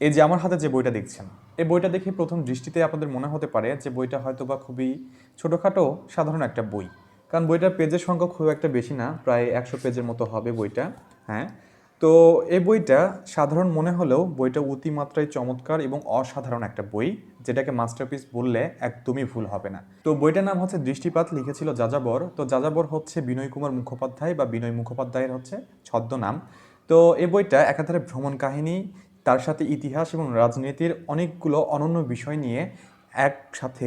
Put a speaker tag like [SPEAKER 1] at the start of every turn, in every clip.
[SPEAKER 1] এই যে আমার হাতে যে বইটা দেখছেন, এই বইটা দেখে প্রথম দৃষ্টিতে আপনাদের মনে হতে পারে যে বইটা হয়তো বা খুবই ছোটোখাটো সাধারণ একটা বই। কারণ বইটার পেজের সংখ্যা খুব একটা বেশি না, প্রায় একশো পেজের মতো হবে বইটা হ্যাঁ? তো এই বইটা সাধারণ মনে হলেও বইটা অতিমাত্রায় চমৎকার এবং অসাধারণ একটা বই, যেটাকে মাস্টারপিস বললে একদমই ভুল হবে না। তো বইটার নাম হচ্ছে দৃষ্টিপাত, লিখেছিল যাযাবর। তো যাযাবর হচ্ছে বিনয় কুমার মুখোপাধ্যায় বা বিনয় মুখোপাধ্যায়ের হচ্ছে ছদ্মনাম। তো এই বইটা একাধারে ভ্রমণ কাহিনী তার সাথে ইতিহাস এবং রাজনীতির অনেকগুলো অনন্য বিষয় নিয়ে একসাথে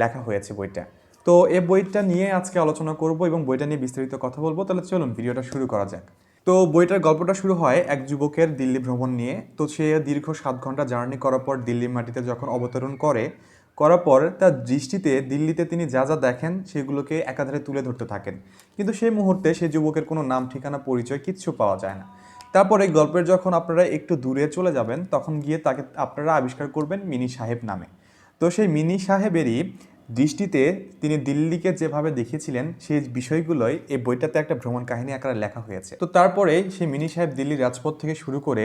[SPEAKER 1] লেখা হয়েছে বইটা। তো এই বইটা নিয়ে আজকে আলোচনা করব এবং বইটা নিয়ে বিস্তারিত কথা বলব, তাহলে চলুন ভিডিওটা শুরু করা যাক। তো বইটার গল্পটা শুরু হয় এক যুবকের দিল্লি ভ্রমণ নিয়ে। তো সে দীর্ঘ সাত ঘণ্টা জার্নি করার পর দিল্লির মাটিতে যখন অবতরণ করে, করার পর তার দৃষ্টিতে দিল্লিতে তিনি যা যা দেখেন সেগুলোকে একাধারে তুলে ধরতে থাকেন। কিন্তু সেই মুহূর্তে সেই যুবকের কোনো নাম, ঠিকানা, পরিচয় কিচ্ছু পাওয়া যায় না। তারপর এই গল্পের যখন আপনারা একটু দূরে চলে যাবেন, তখন গিয়ে তাকে আপনারা আবিষ্কার করবেন মিনি সাহেব নামে। তো সেই মিনি সাহেবেরই দৃষ্টিতে তিনি দিল্লিকে যেভাবে দেখিয়েছিলেন সেই বিষয়গুলোই এই বইটাতে একটা ভ্রমণ কাহিনী আকারে লেখা হয়েছে। তো তারপরে সেই মিনি সাহেব দিল্লির রাজপথ থেকে শুরু করে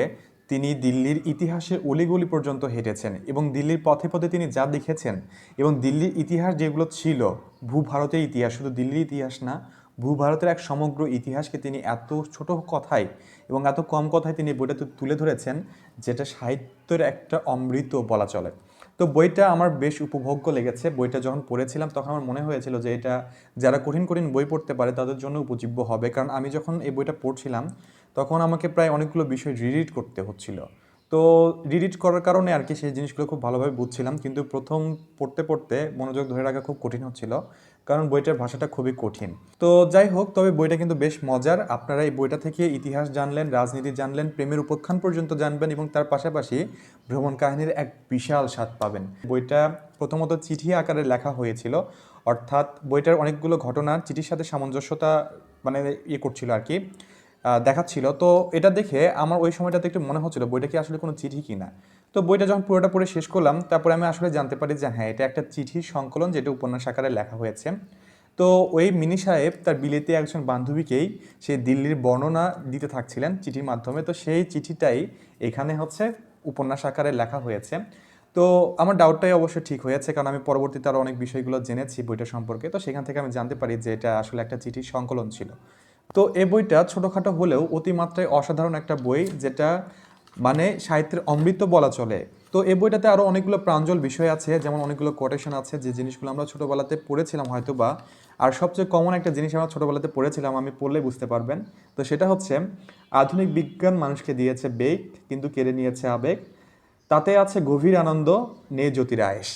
[SPEAKER 1] তিনি দিল্লির ইতিহাসের অলিগলি পর্যন্ত হেঁটেছেন এবং দিল্লির পথে পথে তিনি যা দেখেছেন এবং দিল্লির ইতিহাস যেগুলো ছিল ভূভারতের ইতিহাস, শুধু দিল্লির ইতিহাস না ভূভারতের এক সমগ্র ইতিহাসকে তিনি এত ছোট কথায় এবং এত কম কথায় তিনি বইটাতে তুলে ধরেছেন, যেটা সাহিত্যের একটা অমৃত বলা চলে। তো বইটা আমার বেশ উপভোগ্য লেগেছে। বইটা যখন পড়েছিলাম, তখন আমার মনে হয়েছিল যে এটা যারা কঠিন কঠিন বই পড়তে পারে, তাদের জন্য উপজীব্য হবে। কারণ আমি যখন এই বইটা পড়ছিলাম, তখন আমাকে প্রায় অনেকগুলো বিষয় রিডিট করতে হচ্ছিল। তো রিডিট করার কারণে আর কি সেই জিনিসগুলো খুব ভালোভাবে বুঝছিলাম। কিন্তু প্রথম পড়তে পড়তে মনোযোগ ধরে রাখা খুব কঠিন হচ্ছিল, কারণ বইটার ভাষাটা খুবই কঠিন। তো যাই হোক, তবে বইটা কিন্তু বেশ মজার। আপনারা এই বইটা থেকে ইতিহাস জানলেন, রাজনীতি জানলেন, প্রেমের উপখ্যান পর্যন্ত জানবেন এবং তার পাশাপাশি ভ্রমণ কাহিনীর এক বিশাল স্বাদ পাবেন। বইটা প্রথমত চিঠি আকারে লেখা হয়েছিল, অর্থাৎ বইটার অনেকগুলো ঘটনার চিঠির সাথে সামঞ্জস্যতা মানে ইয়ে করছিল আর কি। দেখাচ্ছিল। তো এটা দেখে আমার ওই সময়টাতে একটু মনে হচ্ছিল, বইটা কি আসলে কোনো চিঠি কিনা তো বইটা যখন পুরোটা পড়ে শেষ করলাম, তারপরে আমি আসলে জানতে পারি যে হ্যাঁ এটা একটা চিঠির সংকলন যেটা উপন্যাস আকারে লেখা হয়েছে। তো ওই মিনি সাহেব তার বিলেতে একজন বান্ধবীকেই সে দিল্লির বর্ণনা দিতে থাকছিলেন চিঠির মাধ্যমে। তো সেই চিঠিটাই এখানে হচ্ছে উপন্যাস আকারে লেখা হয়েছে। তো আমার ডাউটটাই অবশ্যই ঠিক হয়েছে, কারণ আমি পরবর্তীতে আরও অনেক বিষয়গুলো জেনেছি বইটা সম্পর্কে। তো সেখান থেকে আমি জানতে পারি যে, এটা আসলে একটা চিঠির সংকলন ছিল। তো এই বইটা ছোটোখাটো হলেও অতিমাত্রায় অসাধারণ একটা বই, যেটা মানে সাহিত্যের অমৃত বলা চলে। তো এই বইটাতে আরও অনেকগুলো প্রাঞ্জল বিষয় আছে, যেমন অনেকগুলো কোটেশন আছে, যে জিনিসগুলো আমরা ছোটোবেলাতে পড়েছিলাম হয়তো বা আর সবচেয়ে কমন একটা জিনিস আমরা ছোটোবেলাতে পড়েছিলাম, আমি পড়লে বুঝতে পারবেন। তো সেটা হচ্ছে, আধুনিক বিজ্ঞান মানুষকে দিয়েছে বেগ, কিন্তু কেড়ে নিয়েছে আবেগ। তাতে আছে গভীর আনন্দ, নে জ্যোতির আয়েস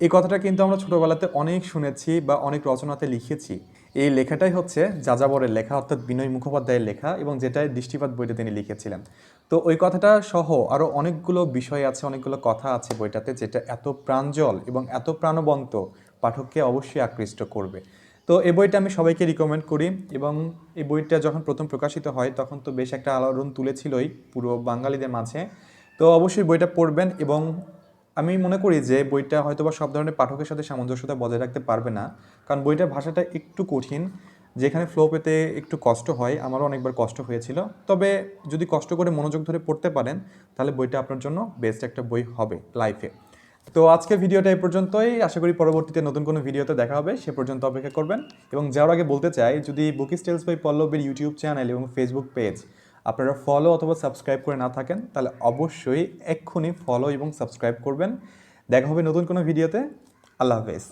[SPEAKER 1] এই কথাটা কিন্তু আমরা ছোটোবেলাতে অনেক শুনেছি বা অনেক রচনাতে লিখেছি। এই লেখাটাই হচ্ছে যাযাবরের লেখা, অর্থাৎ বিনয় মুখোপাধ্যায়ের লেখা এবং যেটাই দৃষ্টিপাত বইটা তিনি লিখেছিলেন। তো ওই কথাটা সহ আরও অনেকগুলো বিষয় আছে, অনেকগুলো কথা আছে বইটাতে যেটা এত প্রাঞ্জল এবং এত প্রাণবন্ত পাঠককে অবশ্যই আকৃষ্ট করবে। তো এই বইটা আমি সবাইকে রিকমেন্ড করি এবং এই বইটা যখন প্রথম প্রকাশিত হয় তখন তো বেশ একটা আলোড়ন তুলেছিলই পুরো বাঙালিদের মাঝে। তো অবশ্যই বইটা পড়বেন এবং আমি মনে করি যে বইটা হয়তো বা সব ধরনের পাঠকের সাথে সামঞ্জস্যতা বজায় রাখতে পারবে না। কারণ বইটার ভাষাটা একটু কঠিন, যেখানে ফ্লো পেতে একটু কষ্ট হয়, আমারও অনেকবার কষ্ট হয়েছিল। তবে যদি কষ্ট করে মনোযোগ ধরে পড়তে পারেন, তাহলে বইটা আপনার জন্য বেস্ট একটা বই হবে লাইফে তো আজকের ভিডিওটা এই পর্যন্তই। আশা করি পরবর্তীতে নতুন কোনো ভিডিওতে দেখা হবে। সে পর্যন্ত অপেক্ষা করবেন। এবং যাওয়ার আগে বলতে চাই, যদি বুকিস টেলস বাই পল্লবের ইউটিউব চ্যানেল এবং ফেসবুক পেজ আপনারা ফলো অথবা সাবস্ক্রাইব করে না থাকেন, তাহলে অবশ্যই এক্ষুনি ফলো এবং সাবস্ক্রাইব করবেন। দেখা হবে নতুন কোনো ভিডিওতে আল্লাহ হাফেজ।